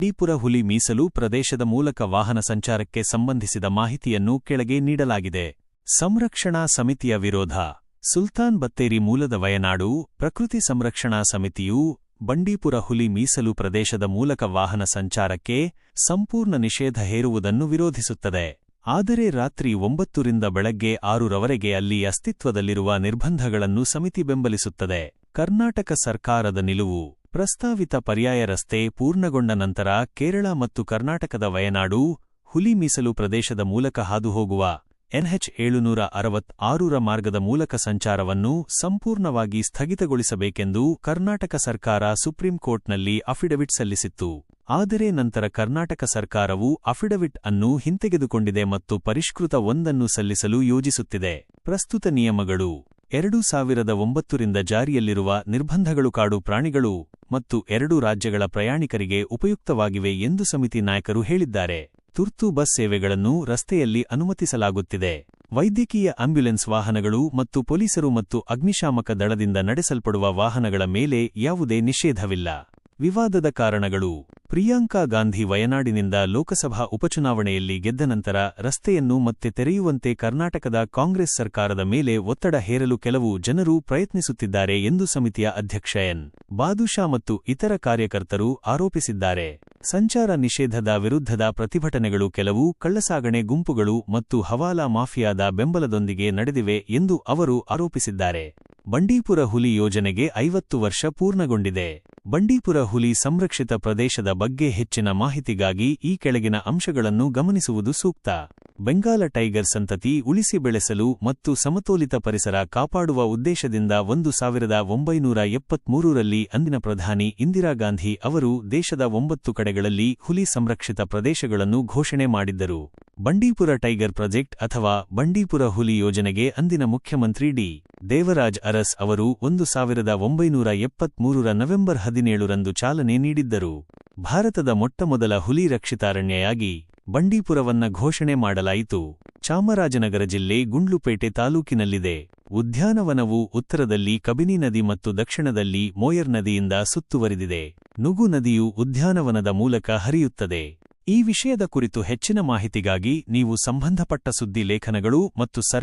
ಬಂಡೀಪುರ ಹುಲಿ ಮೀಸಲು ಪ್ರದೇಶದ ಮೂಲಕ ವಾಹನ ಸಂಚಾರಕ್ಕೆ ಸಂಬಂಧಿಸಿದ ಮಾಹಿತಿಯನ್ನು ಕೆಳಗೆ ನೀಡಲಾಗಿದೆ. ಸಂರಕ್ಷಣಾ ಸಮಿತಿಯ ವಿರೋಧ. ಸುಲ್ತಾನ್ ಬತ್ತೇರಿ ಮೂಲದ ವಯನಾಡು ಪ್ರಕೃತಿ ಸಂರಕ್ಷಣಾ ಸಮಿತಿಯು ಬಂಡೀಪುರ ಹುಲಿ ಮೀಸಲು ಪ್ರದೇಶದ ಮೂಲಕ ವಾಹನ ಸಂಚಾರಕ್ಕೆ ಸಂಪೂರ್ಣ ನಿಷೇಧ ಹೇರುವುದನ್ನು ವಿರೋಧಿಸುತ್ತದೆ. ಆದರೆ ರಾತ್ರಿ ಒಂಬತ್ತರಿಂದ ಬೆಳಗ್ಗೆ ಆರುರವರೆಗೆ ಅಲ್ಲಿ ಅಸ್ತಿತ್ವದಲ್ಲಿರುವ ನಿರ್ಬಂಧಗಳನ್ನು ಸಮಿತಿ ಬೆಂಬಲಿಸುತ್ತದೆ. ಕರ್ನಾಟಕ ಸರ್ಕಾರದ ನಿಲುವು. ಪ್ರಸ್ತಾವಿತ ಪರ್ಯಾಯ ರಸ್ತೆ ಪೂರ್ಣಗೊಂಡ ನಂತರ ಕೇರಳ ಮತ್ತು ಕರ್ನಾಟಕದ ವಯನಾಡು, ಹುಲಿ ಮೀಸಲು ಪ್ರದೇಶದ ಮೂಲಕ ಹಾದುಹೋಗುವ ಎನ್ಎಚ್ ಏಳುನೂರ ಅರವತ್ತಾರೂರ ಮಾರ್ಗದ ಮೂಲಕ ಸಂಚಾರವನ್ನು ಸಂಪೂರ್ಣವಾಗಿ ಸ್ಥಗಿತಗೊಳಿಸಬೇಕೆಂದು ಕರ್ನಾಟಕ ಸರ್ಕಾರ ಸುಪ್ರೀಂ ಕೋರ್ಟ್ನಲ್ಲಿ ಅಫಿಡವಿಟ್ ಸಲ್ಲಿಸಿತ್ತು. ಆದರೆ ನಂತರ ಕರ್ನಾಟಕ ಸರ್ಕಾರವು ಅಫಿಡವಿಟ್ ಅನ್ನು ಹಿಂತೆಗೆದುಕೊಂಡಿದೆ ಮತ್ತು ಪರಿಷ್ಕೃತ ಒಂದನ್ನು ಸಲ್ಲಿಸಲು ಯೋಜಿಸುತ್ತಿದೆ. ಪ್ರಸ್ತುತ ನಿಯಮಗಳು ಎರಡು ಸಾವಿರದ ಒಂಬತ್ತರಿಂದ ಜಾರಿಯಲ್ಲಿರುವ ನಿರ್ಬಂಧಗಳು ಕಾಡು ಪ್ರಾಣಿಗಳು ಮತ್ತು ಎರಡೂ ರಾಜ್ಯಗಳ ಪ್ರಯಾಣಿಕರಿಗೆ ಉಪಯುಕ್ತವಾಗಿವೆ ಎಂದು ಸಮಿತಿ ನಾಯಕರು ಹೇಳಿದ್ದಾರೆ. ತುರ್ತು ಬಸ್ ಸೇವೆಗಳನ್ನು ರಸ್ತೆಯಲ್ಲಿ ಅನುಮತಿಸಲಾಗುತ್ತಿದೆ. ವೈದ್ಯಕೀಯ ಆಂಬ್ಯುಲೆನ್ಸ್ ವಾಹನಗಳು ಮತ್ತು ಪೊಲೀಸರು ಮತ್ತು ಅಗ್ನಿಶಾಮಕ ದಳದಿಂದ ನಡೆಸಲ್ಪಡುವ ವಾಹನಗಳ ಮೇಲೆ ಯಾವುದೇ ನಿಷೇಧವಿಲ್ಲ. ವಿವಾದದ ಕಾರಣಗಳು. ಪ್ರಿಯಾಂಕಾ ಗಾಂಧಿ ವಯನಾಡಿನಿಂದ ಲೋಕಸಭಾ ಉಪಚುನಾವಣೆಯಲ್ಲಿ ಗೆದ್ದ ನಂತರ ರಸ್ತೆಯನ್ನು ಮತ್ತೆ ತೆರೆಯುವಂತೆ ಕರ್ನಾಟಕದ ಕಾಂಗ್ರೆಸ್ ಸರ್ಕಾರದ ಮೇಲೆ ಒತ್ತಡ ಹೇರಲು ಕೆಲವು ಜನರು ಪ್ರಯತ್ನಿಸುತ್ತಿದ್ದಾರೆ ಎಂದು ಸಮಿತಿಯ ಅಧ್ಯಕ್ಷ ಎನ್. ಬಾದುಷಾ ಮತ್ತು ಇತರ ಕಾರ್ಯಕರ್ತರು ಆರೋಪಿಸಿದ್ದಾರೆ. ಸಂಚಾರ ನಿಷೇಧದ ವಿರುದ್ಧದ ಪ್ರತಿಭಟನೆಗಳು ಕೆಲವು ಕಳ್ಳಸಾಗಣೆ ಗುಂಪುಗಳು ಮತ್ತು ಹವಾಲಾ ಮಾಫಿಯಾದ ಬೆಂಬಲದೊಂದಿಗೆ ನಡೆದಿವೆ ಎಂದು ಅವರು ಆರೋಪಿಸಿದ್ದಾರೆ. ಬಂಡೀಪುರ ಹುಲಿ ಯೋಜನೆಗೆ ಐವತ್ತು ವರ್ಷ ಪೂರ್ಣಗೊಂಡಿದೆ. ಬಂಡೀಪುರ ಹುಲಿ ಸಂರಕ್ಷಿತ ಪ್ರದೇಶದ ಬಗ್ಗೆ ಹೆಚ್ಚಿನ ಮಾಹಿತಿಗಾಗಿ ಈ ಕೆಳಗಿನ ಅಂಶಗಳನ್ನು ಗಮನಿಸುವುದು ಸೂಕ್ತ. ಬೆಂಗಾಲ ಟೈಗರ್ ಸಂತತಿ ಉಳಿಸಿ ಬೆಳೆಸಲು ಮತ್ತು ಸಮತೋಲಿತ ಪರಿಸರ ಕಾಪಾಡುವ ಉದ್ದೇಶದಿಂದ ಒಂದು ಸಾವಿರದ ಒಂಬೈನೂರ ಎಪ್ಪತ್ಮೂರರಲ್ಲಿ ಅಂದಿನ ಪ್ರಧಾನಿ ಇಂದಿರಾ ಗಾಂಧಿ ಅವರು ದೇಶದ ಒಂಬತ್ತು ಕಡೆಗಳಲ್ಲಿ ಹುಲಿ ಸಂರಕ್ಷಿತ ಪ್ರದೇಶಗಳನ್ನು ಘೋಷಣೆ ಮಾಡಿದ್ದರು. ಬಂಡೀಪುರ ಟೈಗರ್ ಪ್ರಾಜೆಕ್ಟ್ ಅಥವಾ ಬಂಡೀಪುರ ಹುಲಿ ಯೋಜನೆಗೆ ಅಂದಿನ ಮುಖ್ಯಮಂತ್ರಿ ಡಿ. ದೇವರಾಜ್ ಅರಸ್ ಅವರು ಒಂದು ಸಾವಿರದ ಒಂಬೈನೂರ ಎಪ್ಪತ್ಮೂರರ ನವೆಂಬರ್ ಹದಿನೇಳರಂದು ಚಾಲನೆ ನೀಡಿದ್ದರು. ಭಾರತದ ಮೊಟ್ಟಮೊದಲ ಹುಲಿ ರಕ್ಷಿತಾರಣ್ಯಯಾಗಿ ಬಂಡೀಪುರವನ್ನ ಘೋಷಣೆ ಮಾಡಲಾಯಿತು. ಚಾಮರಾಜನಗರ ಜಿಲ್ಲೆ ಗುಂಡ್ಲುಪೇಟೆ ತಾಲೂಕಿನಲ್ಲಿದೆ. ಉದ್ಯಾನವನವು ಉತ್ತರದಲ್ಲಿ ಕಬಿನಿ ನದಿ ಮತ್ತು ದಕ್ಷಿಣದಲ್ಲಿ ಮೋಯರ್ ನದಿಯಿಂದ ಸುತ್ತುವರಿದಿದೆ. ನುಗು ನದಿಯು ಉದ್ಯಾನವನದ ಮೂಲಕ ಹರಿಯುತ್ತದೆ. ಈ ವಿಷಯದ ಕುರಿತು ಹೆಚ್ಚಿನ ಮಾಹಿತಿಗಾಗಿ ನೀವು ಸಂಬಂಧಪಟ್ಟ ಸುದ್ದಿ ಲೇಖನಗಳು ಮತ್ತು ಸರ್ಕಾರ